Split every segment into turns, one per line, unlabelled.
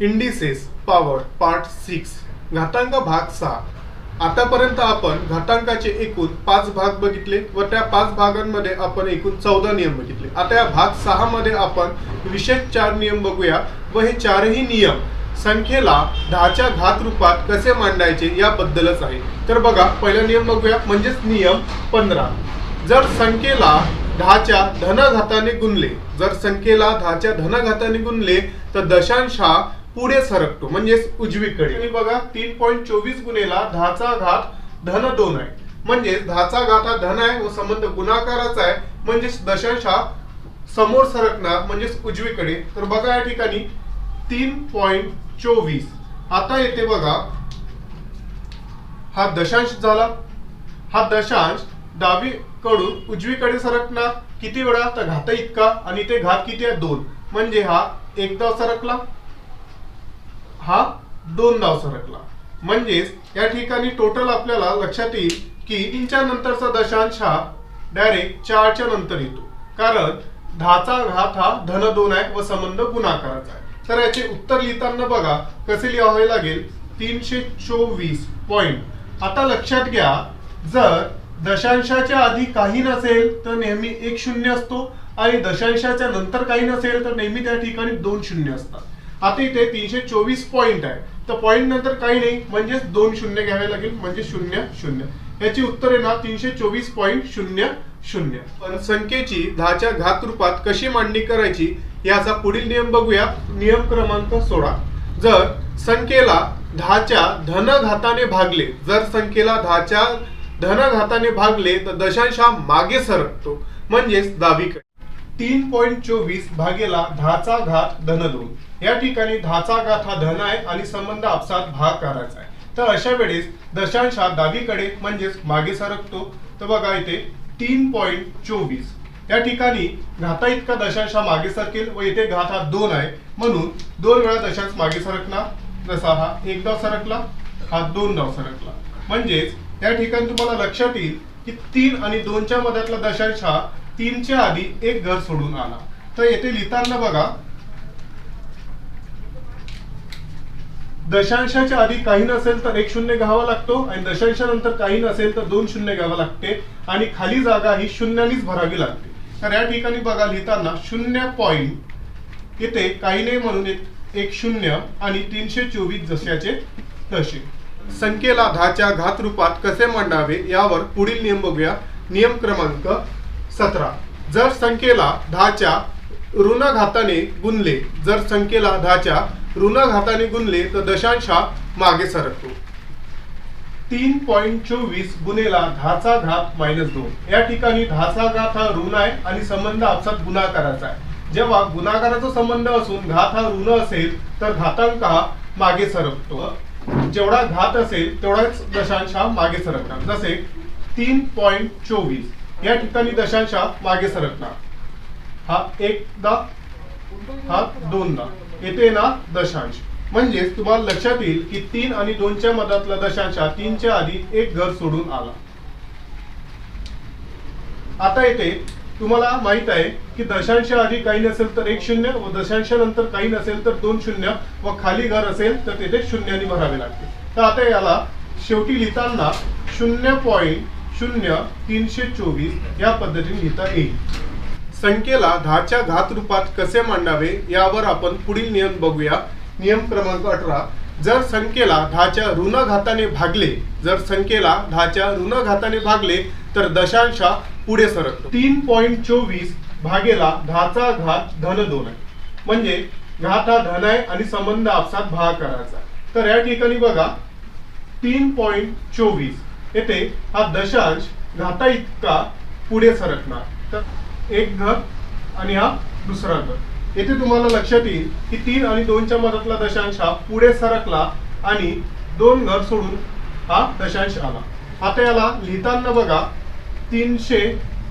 Indices power part six घातांक भाग सहा. आतापर्यंत आपण घातांकाचे एकूण पाच भाग बघितले व त्या पाच भागांमध्ये आपण एकूण चौदा नियम बघितले. आता या भाग सहामध्ये आपण विशेष चार नियम बघूया व हे चारही नियम संख्येला दहाच्या घात रूपात कसे मांडायचे याबद्दलच आहे. तर बघा पहिला नियम बघूया म्हणजेच नियम पंधरा. जर संख्येला दहाच्या धनघाताने गुणले जर संख्येला दहाच्या धनघाताने गुणले तर दशांश हा पुढे सरकतो म्हणजेच उजवीकडे. आणि बघा तीन पॉईंट चोवीस गुणेला दहाचा घात धन दोन आहे. म्हणजेच दहाचा घात हा धन आहे व संबंध गुणाकाराचा आहे. म्हणजेच दशांश हा समोर सरकणार म्हणजेच उजवीकडे. तर बघा या ठिकाणी तीन पॉईंट चोवीस. आता येते बघा हा दशांश झाला. हा दशांश डावीकडून उजवीकडे सरकणार. किती वेळा? तर घात इतका. आणि ते घात किती आहे? दोन. म्हणजे हा एकदा सरकला. हा दोन धाव सरकला. म्हणजेच या ठिकाणी टोटल आपल्याला लक्षात येईल की तीनच्या नंतरचा दशांश हा डायरेक्ट चारच्या नंतर येतो. कारण दहाचा घात हा धन दोन आहे व संबंध गुणाकाराचा आहे. तर याचे उत्तर लिहिताना बघा कसे लिहावे लागेल? तीनशे चोवीस पॉइंट आता लक्षात घ्या जर दशांशाच्या आधी काही नसेल तर नेहमी एक शून्य असतो आणि दशांशाच्या नंतर काही नसेल तर नेहमी त्या ठिकाणी दोन शून्य असतात. आता इथे तीनशे चोवीस पॉईंट आहे. तर पॉईंट नंतर काही नाही म्हणजेच दोन शून्य घ्यावे लागेल म्हणजे शून्य शून्य. याची उत्तर आहे ना तीनशे चोवीस पॉईंट शून्य शून्य. पण संख्येची दहाच्या घात रूपात कशी मांडणी करायची याचा पुढील नियम बघूया. नियम क्रमांक सोळा. जर संख्येला दहाच्या धन घाताने भागले जर संख्येला दहाच्या धन घाताने भागले तर दशांश हा मागे सरकतो म्हणजेच डावीकडे तीन पॉईंट चोवीस भागेला दहाचा घात धन दोन या ठिकाणी दहाचा घात हा धन आहे आणि संबंध आपसात भाग करायचा आहे. तर अशा वेळेस दशांश हा डावीकडे म्हणजेच मागे सरकतो. तर बघा इथे तीन पॉईंट चोवीस. या ठिकाणी घाता इतका दशांश हा मागे सरकेल व इथे घात हा दोन आहे. म्हणून दोन वेळा दशांश मागे सरकणार जसा हा एक डाव सरकला हा दोन डाव सरकला. म्हणजेच या ठिकाणी तुम्हाला लक्षात येईल की तीन आणि दोनच्या मध्यातला दशांश हा तीनच्या आधी एक घर सोडून आला. तर येथे लिहिताना बघा दशांशाच्या आधी काही नसेल तर एक शून्य घ्यावा लागतो आणि दशांशानंतर काही नसेल तर दोन शून्य घ्यावा लागते आणि खाली जागा ही शून्यानीच भरावी लागते. तर या ठिकाणी बघा लिहिताना शून्य पॉईंट इथे काही नाही म्हणून एक- एक शून्य आणि तीनशे चोवीस जशाचे तसे. संख्येला दहाच्या घात रूपात कसे मांडावे यावर पुढील नियम बघूया. नियम क्रमांक सतरा. जर संख्येला दहाच्या ऋण घाताने गुणले जर संख्येला दहाच्या ऋण घाताने गुणले तर दशांश हा मागे सरकतो. तीन पॉईंट चोवीस गुणेला दहाचा घात मायनस दोन. या ठिकाणी दहाचा घात हा ऋण आहे आणि संबंध आपसात गुणाकाराचा आहे. जेव्हा गुणाकाराचा संबंध असून घात हा ऋण असेल तर घातांक हा मागे सरकतो. जेवढा घात असेल तेवढाच दशांश हा मागे सरकणार. जसे तीन पॉईंट चोवीस. या ठिकाणी दशांश हा मागे सरकणार. हा एकदा हा दोनदा. येते ना दशांश. म्हणजेच तुम्हाला लक्षात येईल की तीन आणि दोनच्या मधातला दशांश हा तीनच्या आधी एक घर सोडून आला. आता येते. तुम्हाला माहीत आहे की दशांश आधी काही नसेल तर एक शून्य व दशांशानंतर काही नसेल तर दोन शून्य व खाली घर असेल तर तेथे शून्याने भरावे लागते. तर आता याला शेवटी लिहिताना शून्य पॉईंट शून्य तीनशे चोवीस या पद्धतीने लिहिता येईल. संख्येला दहाच्या घात रूपात कसे मांडावे यावर आपण पुढील नियम बघूया. नियम क्रमांक अठरा. जर संख्येला दहाच्या ऋण घाताने भागले जर संख्येला दहाच्या ऋण घाताने भागले तर दशांश पुढे सरकतो. तीन पॉईंट चोवीस भागेला दहाचा घात धन दोन आहे. म्हणजे घात हा धन आहे आणि संबंध आपसात भाग करायचा. तर या ठिकाणी बघा तीन पॉईंट चोवीस. येथे हा दशांश घाता इतका पुढे सरकणार. तर एक घर आणि हा दुसरा घर. येथे तुम्हाला लक्षात येईल की तीन आणि दोनच्या मधातला दशांश हा पुढे सरकला आणि दोन घर सोडून हा दशांश आला. आता याला लिहिताना बघा तीनशे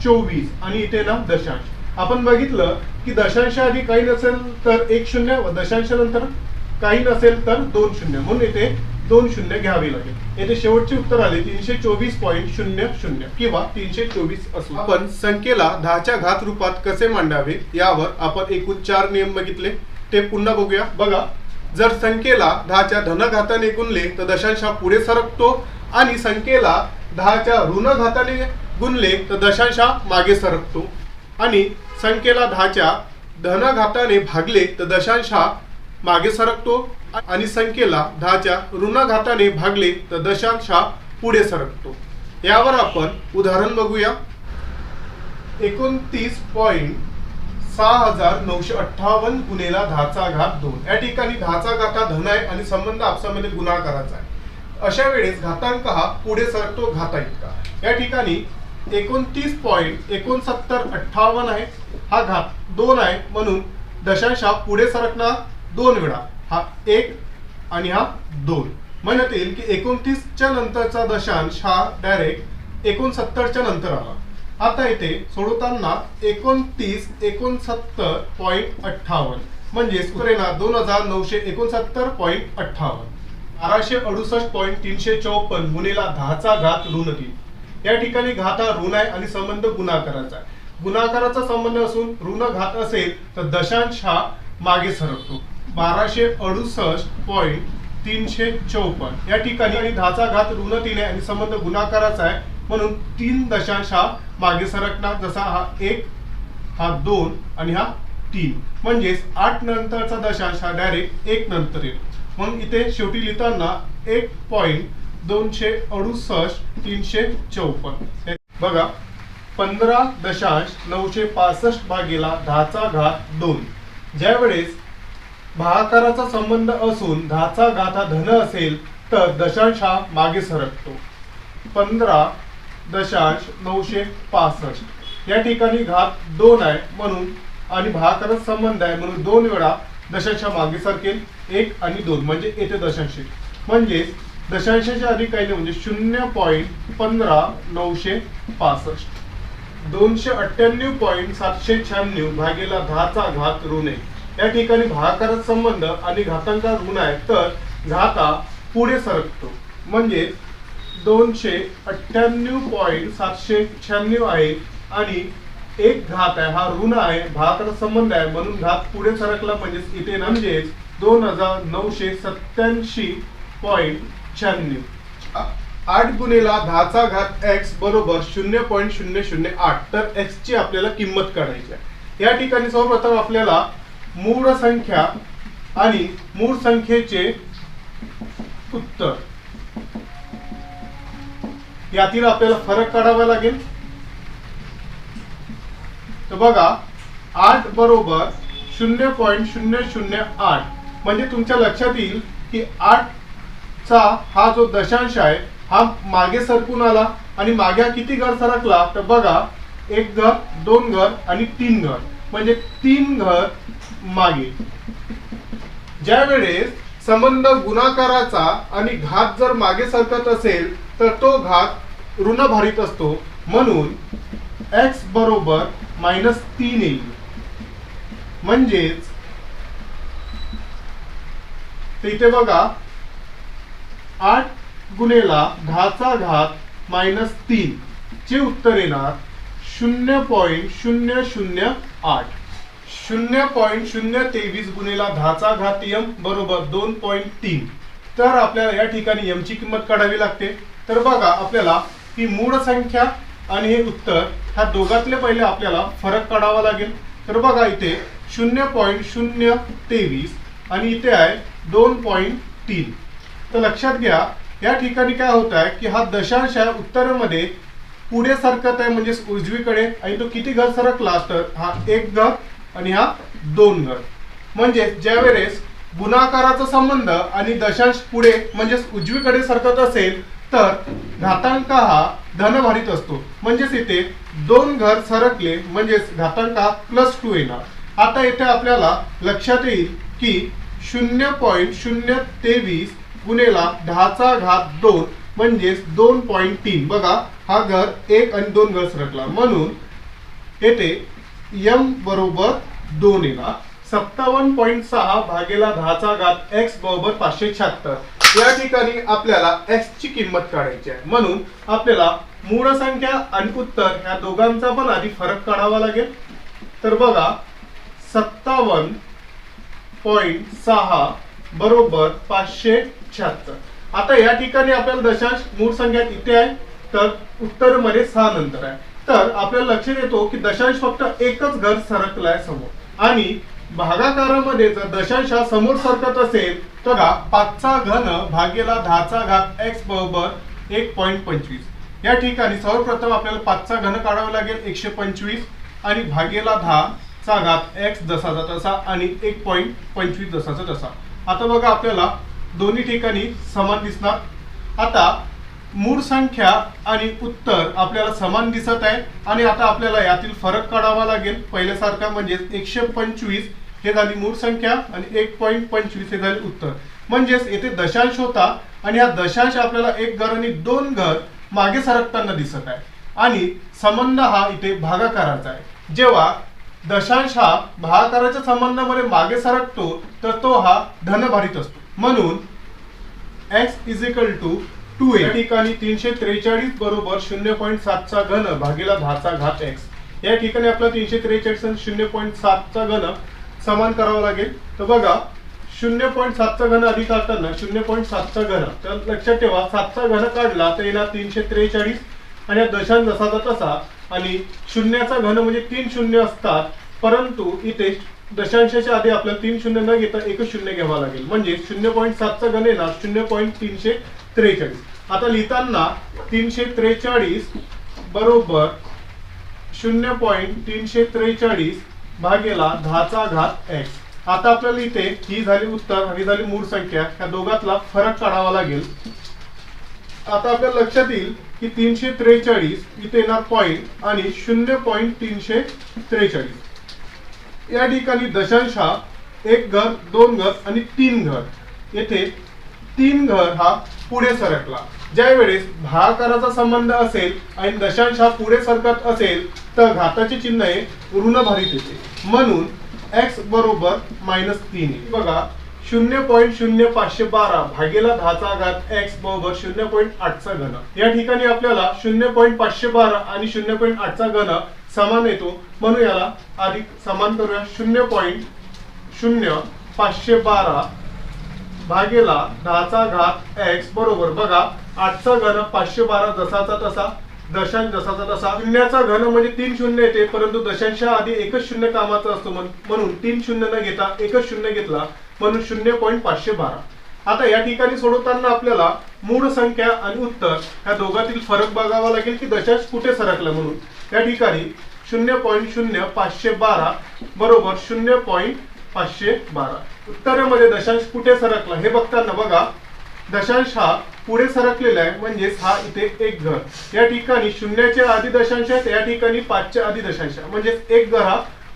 चोवीस आणि इथे ना दशांश. आपण बघितलं की दशांश आधी काही नसेल तर एक शून्य व दशांशानंतर काही नसेल तर दोन शून्य. म्हणून इथे दोन शून्य घ्यावी लागेल. येथे शेवटचे उत्तर आले तीनशे चोवीस पॉईंट शून्य शून्य किंवा तीनशे चोवीस असू. आपण संख्येला दहाच्या घात रूपात कसे मांडावे यावर आपण एकूण चार नियम बघितले. ते पुन्हा बघूया. बघा जर संख्येला दहाच्या धनघाताने गुणले तर दशांश हा पुढे सरकतो आणि संख्येला दहाच्या ऋणघाताने गुणले तर दशांश हा मागे सरकतो. आणि संख्येला दहाच्या धनघाताने भागले तर दशांश हा मागे सरकतो. आणि संख्येला दहाच्या ऋणघाताने भागले तर दशांश हा पुढे सरकतो. यावर आपण उदाहरण बघूया. एकोणतीस पॉईंट सहा हजार नऊशे अठ्ठावन्न गुन्हेला दहाचा घात दोन. या ठिकाणी दहाचा घात हा धन आहे आणि संबंध आपसामध्ये गुणाकाराचा आहे. अशा वेळेस घातांक हा पुढे सरकतो घाता इतका या ठिकाणी एकोणतीस पॉईंट एकोणसत्तर अठ्ठावन्न आहे. हा घात दोन आहे म्हणून दशांश हा पुढे सरकणार दोन वेळा. हा एक आणि हा दोन. म्हणत येईल की एकोणतीसच्या नंतरचा दशांश हा डायरेक्ट एकोणसत्तरच्या नंतर आला. आता इथे सोडवताना एकोणतीस एकोणसत्तर पॉईंट अठ्ठावन्न. म्हणजे सुरेना दोन हजार नऊशे एकोणसत्तर पॉईंट अठ्ठावन्न. बाराशे अडुसष्ट पॉईंट तीनशे चौपन्न गुन्हेला दहाचा घात ऋण तीन या ठिकाणी घात हा ऋण आहे आणि संबंध गुणाकाराचा आहे. गुणाकाराचा संबंध असून ऋण घात असेल तर दशांश हा मागे सरकतो. बाराशे अडुसष्ट पॉईंट तीनशे चौपन्न या ठिकाणी आणि दहाचा घात ऋण तीन आहे आणि संबंध गुणाकाराचा आहे म्हणून तीन दशांश हा मागे सरकणार जसा हा एक हा दोन आणि हा तीन. म्हणजेच आठ नंतरचा दशांश हा डायरेक्ट एक नंतर येईल मग इथे शेवटी लिहिताना एक पॉईंट दोनशे अडुसष्ट तीनशे चौपन्न बघा पंधरा दशांश नऊशे पासष्ट भागेला दहाचा घात दोन. ज्यावेळेस भागाकाराचा संबंध असून धाचा गाथा धन असेल तर दशांश हा मागे सरकतो. पंधरा दशांश नऊशे पासष्ट. या ठिकाणी घात दोन आहे म्हणून आणि भागाकाराचा संबंध आहे म्हणून दोन वेळा दशांश मागे सरकेल एक आणि दोन. म्हणजे येथे दशांश. म्हणजेच दशांशाच्या आधी काही म्हणजे शून्य पॉईंट पंधरा नऊशे पासष्ट. दोनशे अठ्ठ्याण्णव पॉईंट सातशे शहाण्णव भागेला दहाचा घात ऋण आहे. या ठिकाणी भागाकाराचा संबंध आणि घातांका ऋण आहे तर घाता पुढे सरकतो. म्हणजे दोनशे अठ्ठ्याण्णव पॉईंट सातशे शहाण्णव आहे आणि एक घात आहे हा ऋण आहे भागाचा संबंध आहे म्हणून घात पुढे सरकला म्हणजेच इथे म्हणजेच दोन हजार नऊशे सत्याऐंशी पॉईंट शहाण्णव. आठ गुणेला दहाचा घात एक्स बरोबर शून्य पॉईंट शून्य शून्य आठ तर एक्सची आपल्याला किंमत काढायची आहे. या ठिकाणी सर्वप्रथम आपल्याला मूळ संख्या आणि मूळ संख्येचे उत्तर. यातील आपल्याला फरक काढावा लागेल. तर बघा आठ बरोबर शून्य पॉईंट शून्य शून्य आठ. म्हणजे तुमच्या लक्षात येईल की आठचा हा जो दशांश आहे हा मागे सरकून आला आणि मागे किती घर सरकला? तर बघा एक घर दोन घर आणि तीन घर. म्हणजे तीन घर मागे. ज्या वेळेस संबंध गुणाकाराचा आणि घात जर मागे सरकत असेल तर तो घात ऋणभारित असतो. म्हणून एक्स बरोबर मायनस तीन येईल. म्हणजेच इथे बघा आठ गुणेला दहाचा घात मायनस तीन. चे उत्तर येणार शून्य पॉईंट शून्य शून्य आठ. शून्य पॉईंट शून्य तेवीस गुणेला दहाचा घात यम बरोबर दोन पॉईंट तीन. तर आपल्याला या ठिकाणी यमची किंमत काढावी लागते. तर बघा आपल्याला ही मूळ संख्या आणि हे उत्तर ह्या दोघातले पहिले आपल्याला फरक काढावा लागेल. तर बघा इथे शून्य पॉईंट शून्य तेवीस आणि इथे आहे दोन पॉईंट तीन. तर लक्षात घ्या या ठिकाणी काय होत आहे की हा दशांश आहे उत्तरामध्ये पुढे सरकत आहे म्हणजे उजवीकडे आणि तो किती घर सरकला तर हा एक घर आणि हा दोन घर. म्हणजे ज्या वेळेस गुणाकाराचा संबंध आणि दशांश पुढे म्हणजेच उजवीकडे सरकत असेल तर घातांक हा धनभारित असतो. म्हणजेच इथे दोन घर सरकले म्हणजेच घातांक हा प्लस टू येणार. आता इथे आपल्याला लक्षात येईल की शून्य पॉईंट शून्य तेवीस गुणेला दहाचा घात दोन म्हणजेच दोन पॉईंट तीन. बघा हा घर एक आणि दोन घर सरकला. म्हणून येथे यम बरोबर दोन येणार. सत्तावन्न पॉईंट सहा भागेला दहाचा घात एक्स बरोबर पाचशे शहात्तर. या ठिकाणी आपल्याला एक्स ची किंमत काढायची आहे. म्हणून आपल्याला मूळ संख्या आणि उत्तर ह्या दोघांचा पण आधी फरक काढावा लागेल. तर बघा सत्तावन्न पॉईंट सहा बरोबर पाचशे शहात्तर. आता या ठिकाणी आपल्याला दशांश मूळ संख्या इथे आहे? तर उत्तरमध्ये सहा नंतर आहे. तर आपल्याला लक्षात येतो की दशांश फक्त एकच घर सरकलाय समोर. आणि भागाकारामध्ये जर दशांश हा समोर सरकत असेल तर हा पाचचा घन भागेला दहाचा घात एक्स बरोबर एक पॉईंट पंचवीस. या ठिकाणी सर्वप्रथम आपल्याला पाचचा घन काढावा लागेल एकशे पंचवीस. आणि भागेला दहा चा घात एक्स जसाचा तसा आणि एक पॉईंट पंचवीस जसाचा तसा आता बघा आपल्याला दोन्ही ठिकाणी समान दिसणार. आता मूळ संख्या आणि उत्तर आपल्याला समान दिसत आहे आणि आता आपल्याला यातील फरक काढावा लागेल. पहिल्यासारखा म्हणजेच एकशे पंचवीस हे झाली मूळ संख्या आणि एक पॉईंट पंचवीस हे झाले उत्तर. म्हणजेच येथे दशांश होता आणि हा दशांश आपल्याला एक घर आणि दोन घर मागे सरकताना दिसत आहे. आणि संबंध हा इथे भागाकाराचा आहे. जेव्हा दशांश हा भागाकाराच्या संबंधामध्ये मागे सरकतो तर तो हा धनभारित असतो. म्हणून X is equal to two या ठिकाणी तीनशे त्रेचाळीस बरोबर शून्य पॉईंट सातचा घन भागीला दहाचा घात एक्स या ठिकाणी आपला तीनशे त्रेचाळीस आणि शून्य पॉईंट सातचा घन समान करावा लागेल. तर बघा शून्य पॉईंट सातचा घन अधिक असताना शून्य पॉईंट सातचा घन. तर लक्षात ठेवा सातचा घन काढला तर येणार तीनशे त्रेचाळीस आणि दशांत दशांश जसाचा तसा आणि शून्याचा घन म्हणजे तीन शून्य असतात. परंतु इथे दशांशाच्या आधी आपल्याला तीन शून्य न घेता एकच शून्य घ्यावा लागेल. म्हणजे शून्य पॉईंट सातचा गण येणार शून्य पॉईंट तीनशे त्रेचाळीस. आता लिहिताना तीनशे त्रेचाळीस बरोबर शून्य पॉईंट तीनशे त्रेचाळीस भागेला दहाचा घात एक्स आता आपल्याला इथे ही झाली उत्तर आणि झाली मूळ संख्या. या दोघातला फरक काढावा लागेल. आता आपल्याला लक्षात येईल की तीनशे त्रेचाळीस इथे येणार पॉईंट आणि शून्य पॉईंट तीनशे त्रेचाळीस. या ठिकाणी दशांश हा एक घर दोन घर आणि तीन घर. येथे तीन घर हा पुढे सरकला. ज्या वेळेस भागाकाराचा संबंध असेल आणि दशांश हा पुढे सरकत असेल तर घाताचे चिन्ह हे ऋणभारित येते. म्हणून एक्स बरोबर मायनस तीन बघा शून्य पॉईंट शून्य पाचशे बारा भागेला दहाचा घात एक्स बरोबर शून्य पॉईंट आठचा घन. या ठिकाणी आपल्याला शून्य पॉईंट पाचशे बारा आणि शून्य पॉईंट आठचा घन समान येतो. म्हणून याला अधिक समान करूया शून्य पॉईंट शून्य पाचशे बारा भागेला दहाचा घात एक्स बरोबर. बघा आठचा घन पाचशे बारा जसाचा तसा दशांश जसाचा तसा. शून्याचा घन म्हणजे तीन शून्य येते परंतु दशांशा आधी एकच शून्य कामाचा असतो म्हणून तीन शून्य न घेता एकच शून्य घेतला म्हणून शून्य पॉईंट पाचशे बारा. आता या ठिकाणी सोडवताना आपल्याला मूळ संख्या आणि उत्तर या दोघातील फरक बघावा लागेल की दशांश कुठे सरकला म्हणून. या ठिकाणी शून्य पॉईंट शून्य पाचशे बारा बरोबर शून्य पॉईंट पाचशे बारा. उत्तरेमध्ये दशांश कुठे सरकला? हे बघताना बघा. दशांश हा पुढे सरकलेला आहे म्हणजेच हा इथे एक घर. या ठिकाणी शून्याच्या आधी दशांश आहेत या ठिकाणी पाचच्या आधी दशांश म्हणजेच एक घर हा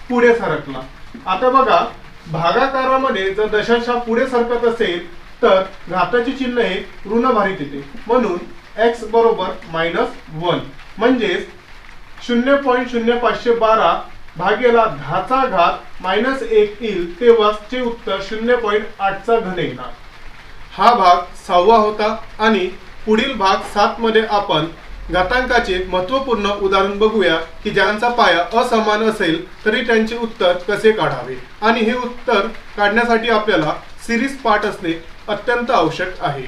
पुढे सरकला. आता बघा भागाकारामध्ये जर दशांश हा पुढे सरकत असेल तर घाताचे चिन्ह हे ऋणभारीत येते. म्हणून एक्स बरोबर मायनस वन म्हणजेच शून्य पॉईंट शून्य पाचशे बारा भागेला दहाचा घात मायनस एक येईल तेव्हाचे उत्तर शून्य पॉईंट आठचा घन येणार. हा भाग सहावा होता आणि पुढील भाग सातमध्ये आपण घातांकाचे महत्त्वपूर्ण उदाहरण बघूया की ज्यांचा पाया असमान असेल तरी त्यांचे उत्तर कसे काढावे? आणि हे उत्तर काढण्यासाठी आपल्याला सिरीज पाठ असणे अत्यंत आवश्यक आहे.